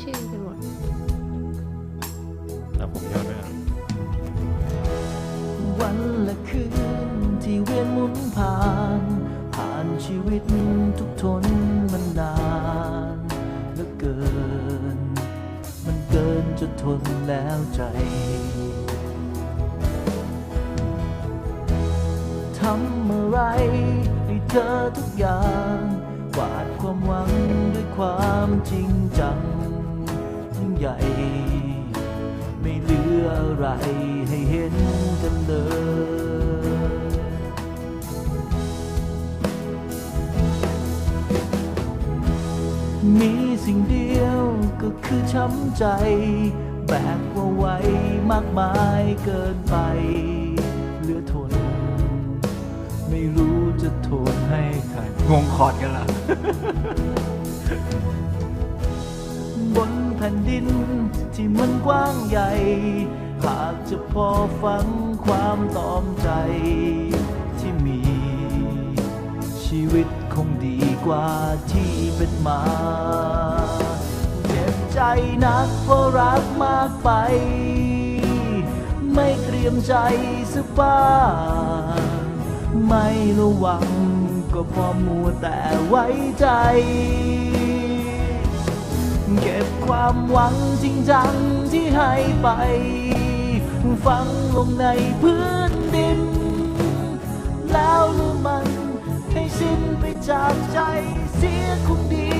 ชื่อกันหมดแต่ผมยอดด้วยวันและคืนที่เวียนหมุนผ่าน ผ่านชีวิตทุกทนมันนานเหลืเกิน มันเกินจะทนแล้วใจทำอะไรให้เธอทุกอย่าง วาดความหวังด้วยความจริงจัง ใหญ่ ไม่เหลืออะไรให้เห็นกันเลยมีสิ่งเดียวก็คือช้ำใจ แบกว่าไว้มากมายเกินไปเหลือทน ไม่รู้จะโทษให้ใครงงคอร์ดกันละ ผ่นดินที่มันกว้างใหญ่ หากจะพอฟังความตอมใจที่มี ชีวิตคงดีกว่าที่เป็นมาเจ็บใจนักเพราะรักมากไป ไม่เตรียมใจสักบ้างไม่ระวังก็พอมัวแต่ไว้ใจ เก็บความหวังจริงจังที่ให้ไป ฝังลงในพื้นดิน แล้วลืมมันให้สิ้นไปจากใจเสียคงดี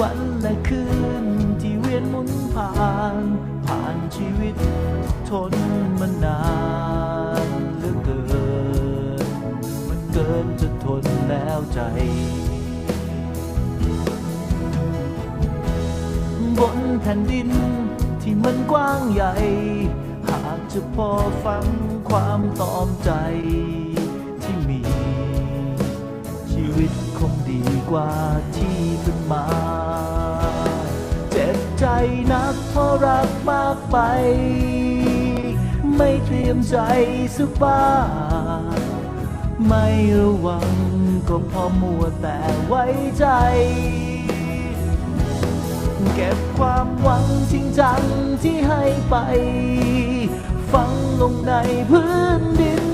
วันและคืนที่เวียนหมุนผ่าน ผ่านชีวิตทนมานาน แล้วใจ บนแผ่นดินที่มันกว้างใหญ่ หากจะพอฟังความตอมใจที่มี ชีวิตคงดีกว่าที่เป็นมา เจ็บใจนักเพราะรักมากไป ไม่เตรียมใจสักบ้าง ไม่ระวังก็พอมัวแต่ไว้ใจ เก็บความหวังจริงจังที่ให้ไป ฝังลงในพื้นดิน